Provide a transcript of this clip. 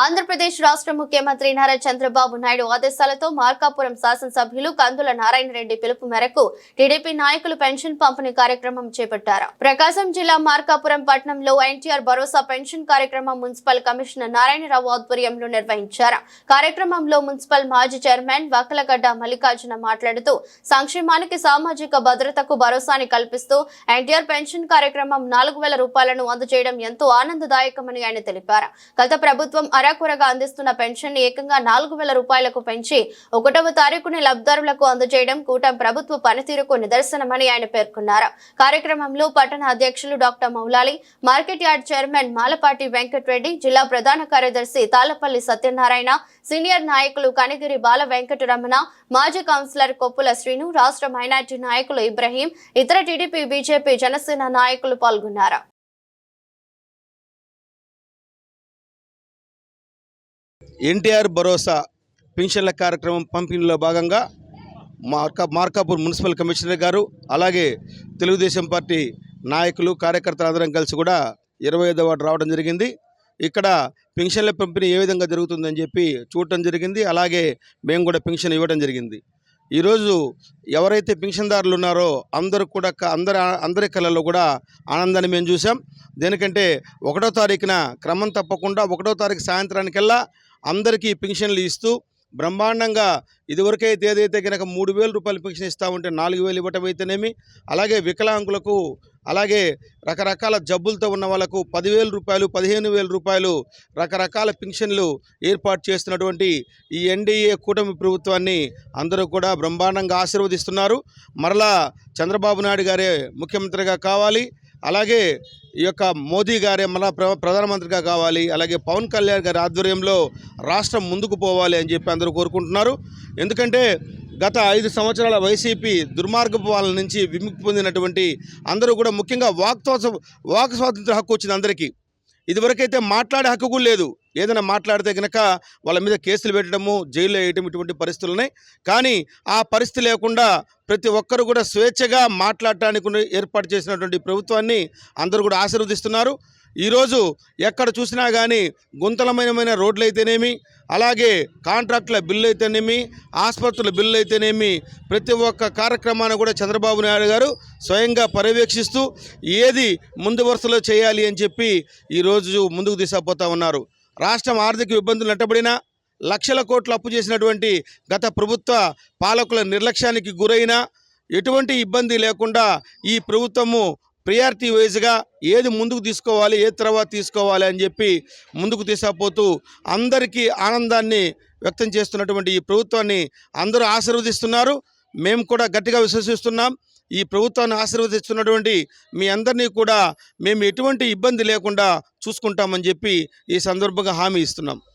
ఆంధ్రప్రదేశ్ రాష్ట్ర ముఖ్యమంత్రి నారా చంద్రబాబు నాయుడు ఆదేశాలతో మార్కాపురం శాసనసభ్యులు కందుల నారాయణ రెడ్డి పిలుపు మేరకు టీడీపీ నాయకులు పెన్షన్ పంపిణీ కార్యక్రమం చేపట్టారు. ప్రకాశం జిల్లా మార్కాపురం పట్టణంలో ఎన్టీఆర్ భరోసా పెన్షన్ కార్యక్రమం మున్సిపల్ కమిషనర్ నారాయణరావు ఆధ్వర్యంలో నిర్వహించారు. కార్యక్రమంలో మున్సిపల్ మాజీ చైర్మన్ వక్కలగడ్డ మల్లికార్జున మాట్లాడుతూ సంక్షేమానికి సామాజిక భద్రతకు భరోసాని కల్పిస్తూ ఎన్టీఆర్ పెన్షన్ కార్యక్రమం నాలుగు వేల రూపాయలను అందజేయడం ఎంతో ఆనందదాయకమని ఆయన తెలిపారు. గత ప్రభుత్వం అరాకొరగా అందిస్తున్న పెన్షన్ ఏకంగా నాలుగు వేల రూపాయలకు పెంచి ఒకటవ తారీఖుని లబ్ధారులకు అందజేయడం కూటమి ప్రభుత్వ పనితీరుకు నిదర్శనమని ఆయన పేర్కొన్నారు. కార్యక్రమంలో పట్టణ అధ్యక్షులు doctor Maulali market yard chairman Malapati Venkata Reddy జిల్లా ప్రధాన కార్యదర్శి తాళ్ళపల్లి సత్యనారాయణ సీనియర్ నాయకులు కనిగిరి బాల వెంకటరమణ మాజీ కౌన్సిలర్ కొప్పుల శ్రీను రాష్ట్ర మైనార్టీ నాయకులు ఇబ్రహీం ఇతర టీడీపీ బీజేపీ జనసేన నాయకులు పాల్గొన్నారు. ఎన్టీఆర్ భరోసా పెన్షన్ల కార్యక్రమం పంపిణీలో భాగంగా మార్కా మార్కాపూర్ మున్సిపల్ కమిషనర్ గారు అలాగే తెలుగుదేశం పార్టీ నాయకులు కార్యకర్తలు అందరం కలిసి కూడా ఇరవై ఐదో వార్డు రావడం జరిగింది. ఇక్కడ పెన్షన్ల పంపిణీ ఏ విధంగా జరుగుతుందని చెప్పి చూడటం జరిగింది. అలాగే మేము కూడా పెన్షన్ ఇవ్వడం జరిగింది. ఈరోజు ఎవరైతే పెన్షన్దారులు ఉన్నారో అందరూ కూడా అందరి అందరి కళ్ళల్లో కూడా ఆనందాన్ని మేము చూసాం దేనికంటే ఒకటో తారీఖున క్రమం తప్పకుండా ఒకటో తారీఖు సాయంత్రానికల్లా అందరికీ పింఛన్లు ఇస్తూ బ్రహ్మాండంగా ఇదివరకైతే ఏదైతే కనుక మూడు వేల రూపాయలు పెన్షన్ ఇస్తూ ఉంటే నాలుగు వేలు ఇవ్వటం అయితేనేమి అలాగే వికలాంగులకు అలాగే రకరకాల జబ్బులతో ఉన్న వాళ్ళకు పదివేల రూపాయలు పదిహేను వేల రూపాయలు రకరకాల పెన్షన్లు ఏర్పాటు చేస్తున్నటువంటి ఈ ఎన్డీఏ కూటమి ప్రభుత్వాన్ని అందరూ కూడా బ్రహ్మాండంగా ఆశీర్వదిస్తున్నారు. మరలా చంద్రబాబు నాయుడు గారే ముఖ్యమంత్రిగా కావాలి. అలాగే ఈ యొక్క మోదీ గారే మన ప్ర ప్రధానమంత్రిగా కావాలి అలాగే పవన్ కళ్యాణ్ గారి ఆధ్వర్యంలో రాష్ట్రం ముందుకు పోవాలి అని చెప్పి అందరూ కోరుకుంటున్నారు. ఎందుకంటే గత ఐదు సంవత్సరాల వైసీపీ దుర్మార్గపు వాళ్ళ నుంచి విముక్తి పొందినటువంటి అందరూ కూడా ముఖ్యంగా వాక్ వాక్ స్వాతంత్ర హక్కు వచ్చింది అందరికీ. ఇదివరకైతే మాట్లాడే హక్కు కూడా లేదు. ఏదైనా మాట్లాడితే కనుక వాళ్ళ మీద కేసులు పెట్టడము జైల్లో వేయటం ఇటువంటి పరిస్థితులు ఉన్నాయి. కానీ ఆ పరిస్థితి లేకుండా ప్రతి ఒక్కరు కూడా స్వేచ్ఛగా మాట్లాడటానికి ఏర్పాటు చేసినటువంటి ప్రభుత్వాన్ని అందరూ కూడా ఆశీర్వదిస్తున్నారు. ఈరోజు ఎక్కడ చూసినా కానీ గుంతలమైన రోడ్లు అయితేనేమి అలాగే కాంట్రాక్టుల బిల్లు అయితేనేమి ఆసుపత్రుల బిల్లు అయితేనేమి ప్రతి ఒక్క కార్యక్రమాన్ని కూడా చంద్రబాబు నాయుడు గారు స్వయంగా పర్యవేక్షిస్తూ ఏది ముందు వరుసలో చేయాలి అని చెప్పి ఈరోజు ముందుకు తీసుకుపోతా ఉన్నారు. రాష్ట్రం ఆర్థిక ఇబ్బందులు నెట్టబడినా లక్షల కోట్లు అప్పు చేసినటువంటి గత ప్రభుత్వ పాలకుల నిర్లక్ష్యానికి గురైన ఎటువంటి ఇబ్బంది లేకుండా ఈ ప్రభుత్వము ప్రియారిటీ వైజ్గా ఏది ముందుకు తీసుకోవాలి ఏ తర్వాత తీసుకోవాలి అని చెప్పి ముందుకు తీసుకపోతూ అందరికీ ఆనందాన్ని వ్యక్తం చేస్తున్నటువంటి ఈ ప్రభుత్వాన్ని అందరూ ఆశీర్వదిస్తున్నారు. మేము కూడా గట్టిగా విశ్వసిస్తున్నాం. ఈ ప్రభుత్వాన్ని ఆశీర్వదిస్తున్నటువంటి మీ అందరినీ కూడా మేము ఎటువంటి ఇబ్బంది లేకుండా చూసుకుంటామని చెప్పి ఈ సందర్భంగా హామీ ఇస్తున్నాం.